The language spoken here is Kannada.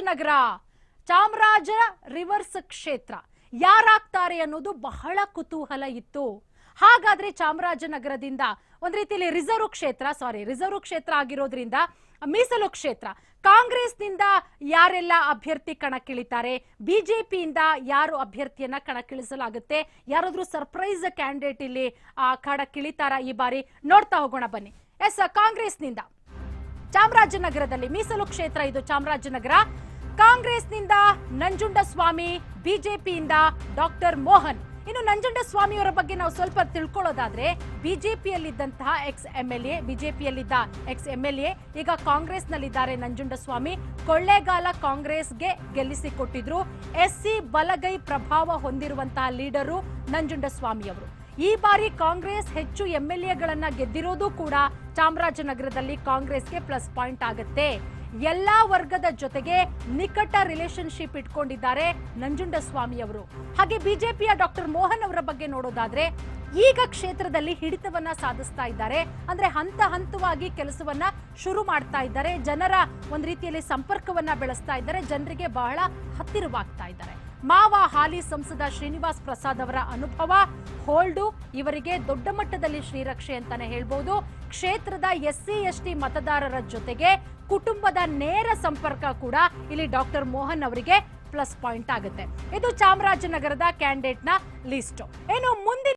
ನಗರ. ಚಾಮರಾಜ ರಿವರ್ಸ್ ಕ್ಷೇತ್ರ. ಯಾರಾಗ್ತಾರೆ ಅನ್ನೋದು ಬಹಳ ಕುತೂಹಲ ಇತ್ತು. ಹಾಗಾದ್ರೆ ಚಾಮರಾಜನಗರದಿಂದ ಒಂದ್ ರೀತಿಯಲ್ಲಿ ರಿಸರ್ವ್ ಕ್ಷೇತ್ರ ಸಾರಿ ರಿಸರ್ವ್ ಕ್ಷೇತ್ರ ಆಗಿರೋದ್ರಿಂದ ಮೀಸಲು ಕ್ಷೇತ್ರ. ಕಾಂಗ್ರೆಸ್ನಿಂದ ಯಾರೆಲ್ಲ ಅಭ್ಯರ್ಥಿ ಕಣಕ್ಕಿಳಿತಾರೆ? ಬಿಜೆಪಿಯಿಂದ ಯಾರು ಅಭ್ಯರ್ಥಿಯನ್ನ ಕಣಕ್ಕಿಳಿಸಲಾಗುತ್ತೆ? ಯಾರಾದ್ರೂ ಸರ್ಪ್ರೈಸ್ ಕ್ಯಾಂಡಿಡೇಟ್ ಇಲ್ಲಿ, ಆ, ಕಣಕ್ಕಿಳಿತಾರ ಈ ಬಾರಿ? ನೋಡ್ತಾ ಹೋಗೋಣ ಬನ್ನಿ. ಎಸ್, ಕಾಂಗ್ರೆಸ್ನಿಂದ. ಚಾಮರಾಜನಗರದಲ್ಲಿ ಮೀಸಲು ಕ್ಷೇತ್ರ ಇದು ಚಾಮರಾಜನಗರ. ಕಾಂಗ್ರೆಸ್ನಿಂದ ನಂಜುಂಡಸ್ವಾಮಿ, ಬಿಜೆಪಿಯಿಂದ ಡಾಕ್ಟರ್ ಮೋಹನ್. ಇನ್ನು ನಂಜುಂಡಸ್ವಾಮಿಯವರ ಬಗ್ಗೆ ನಾವು ಸ್ವಲ್ಪ ತಿಳ್ಕೊಳ್ಳೋದಾದ್ರೆ, ಬಿಜೆಪಿಯಲ್ಲಿದ್ದಂತಹ ಎಕ್ಸ್ ಎಂ ಎಲ್ ಎ ಬಿಜೆಪಿಯಲ್ಲಿದ್ದ ಎಕ್ಸ್ ಎಂ ಎಲ್ ಎ ಈಗ ಕಾಂಗ್ರೆಸ್ನಲ್ಲಿದ್ದಾರೆ ನಂಜುಂಡಸ್ವಾಮಿ. ಕೊಳ್ಳೇಗಾಲ ಕಾಂಗ್ರೆಸ್ಗೆ ಗೆಲ್ಲಿಸಿಕೊಟ್ಟಿದ್ರು. ಎಸ್ ಸಿ ಬಲಗೈ ಪ್ರಭಾವ ಹೊಂದಿರುವಂತಹ ಲೀಡರು ನಂಜುಂಡಸ್ವಾಮಿ ಅವರು ಈ ಬಾರಿ ಕಾಂಗ್ರೆಸ್ ಹೆಚ್ಚು ಎಂ ಎಲ್ ಎಗಳನ್ನ ಗೆದ್ದಿರೋದು ಕೂಡ ಚಾಮರಾಜನಗರದಲ್ಲಿ ಕಾಂಗ್ರೆಸ್ಗೆ ಪ್ಲಸ್ ಪಾಯಿಂಟ್ ಆಗುತ್ತೆ. ಎಲ್ಲಾ ವರ್ಗದ ಜೊತೆಗೆ ನಿಕಟ ರಿಲೇಶನ್ಶಿಪ್ ಇಟ್ಕೊಂಡಿದ್ದಾರೆ ನಂಜುಂಡಸ್ವಾಮಿ ಅವರು. ಹಾಗೆ ಬಿಜೆಪಿಯ ಡಾಕ್ಟರ್ ಮೋಹನ್ ಅವರ ಬಗ್ಗೆ ನೋಡೋದಾದ್ರೆ, ಈಗ ಕ್ಷೇತ್ರದಲ್ಲಿ ಹಿಡಿತವನ್ನ ಸಾಧಿಸ್ತಾ ಇದ್ದಾರೆ. ಅಂದ್ರೆ ಹಂತ ಹಂತವಾಗಿ ಕೆಲಸವನ್ನ ಶುರು ಮಾಡ್ತಾ ಇದ್ದಾರೆ. ಜನರ ಒಂದ್ ರೀತಿಯಲ್ಲಿ ಸಂಪರ್ಕವನ್ನ ಬೆಳೆಸ್ತಾ ಇದ್ದಾರೆ. ಜನರಿಗೆ ಬಹಳ ಹತ್ತಿರವಾಗ್ತಾ ಇದ್ದಾರೆ. ಮಾವ ಹಾಲಿ ಸಂಸದ ಶ್ರೀನಿವಾಸ್ ಪ್ರಸಾದ್ ಅವರ ಅನುಭವ, ಹೋಲ್ಡು, ಇವರಿಗೆ ದೊಡ್ಡ ಮಟ್ಟದಲ್ಲಿ ಶ್ರೀರಕ್ಷೆ ಅಂತಾನೆ ಹೇಳ್ಬೋದು. ಕ್ಷೇತ್ರದ ಎಸ್ಸಿ, ಎಸ್ಟಿ ಮತದಾರರ ಜೊತೆಗೆ ಕುಟುಂಬದ ನೇರ ಸಂಪರ್ಕ ಕೂಡ ಇಲ್ಲಿ ಡಾಕ್ಟರ್ ಮೋಹನ್ ಅವರಿಗೆ ಪ್ಲಸ್ ಪಾಯಿಂಟ್ ಆಗುತ್ತೆ. ಇದು ಚಾಮರಾಜನಗರದ ಕ್ಯಾಂಡಿಡೇಟ್ನ ಲಿಸ್ಟ್ ಏನು ಮುಂದಿನ